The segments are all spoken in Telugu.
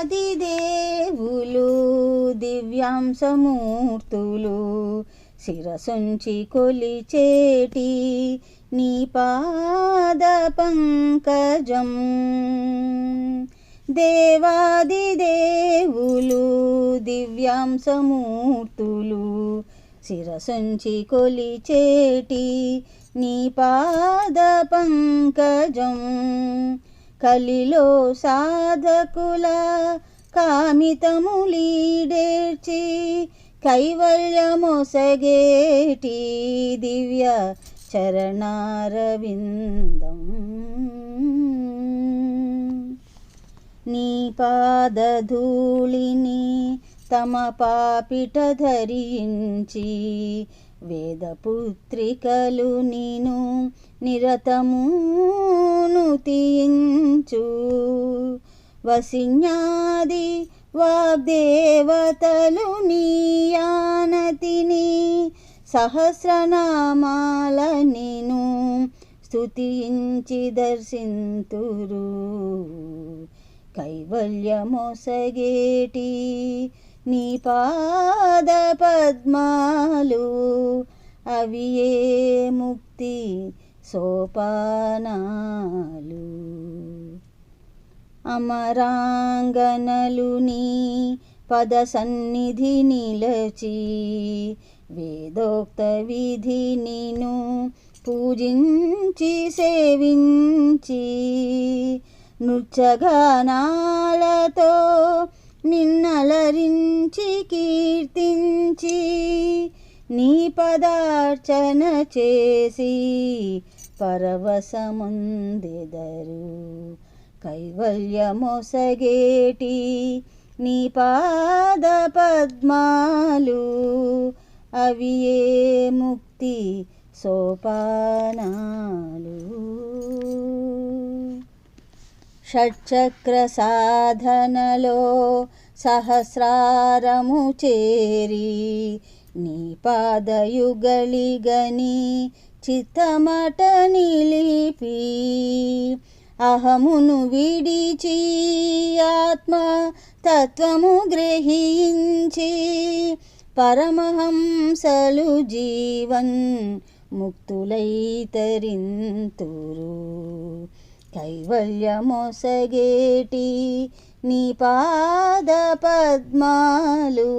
ఆది దేవులు దివ్యాంశమూర్తులు. శిరసుంచి కొలిచేటి నీ పాద పంకజం. దేవాది దేవులు దివ్యాంశమూర్తులు. శిరసుంచి కొలిచేటి నీ పాద పంకజం. కలిలో సాధకుల కామితములీడేర్చి కైవల్యమొసగేటి దివ్య చరణారవిందం. నీ పాదధూళిని తమ పాపిట ధరించి వేదపుత్రికలు నీను నిరతమును తీయించు. వసిన్యాది వాగ్దేవతలు నీయానతిని సహస్రనామాల నేను స్థుతించి దర్శింతురు. కైవల్యమొసగేటి నీ పాద పద్మాలు అవి ఏ ముక్తి సోపానాలు? అమరాంగనలు నీ పద సన్నిధి నిలచి వేదోక్త విధి నిను పూజించి సేవించి నృత్యగానాలతో కీర్తించి నీ పదార్చన చేసి పరవశముందెదరు. కైవల్యమొసగేటి నీ పాద పద్మాలు అవి ఏ ముక్తి సోపానాలు? షట్చక్ర సాధనలో సహస్రారము చేరి నీ పాదయుగళిగని చిత్తమట నిలిపి అహమును విడిచి ఆత్మ తత్వము గ్రహించి పరమహంసలు జీవన్ ముక్తులైతరింతురు కైవల్యమొసగేటి నీ పాద పద్మాలు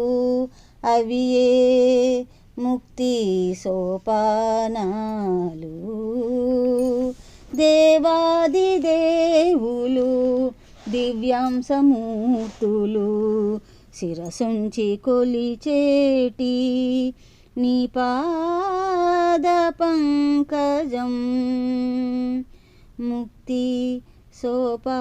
అవియే ముక్తి సోపానాలు. దేవాది దేవులు దివ్యాంశమూర్తులు శిరసుంచి కొలిచేటి నీ పాద పంకజం ముక్తి సోపా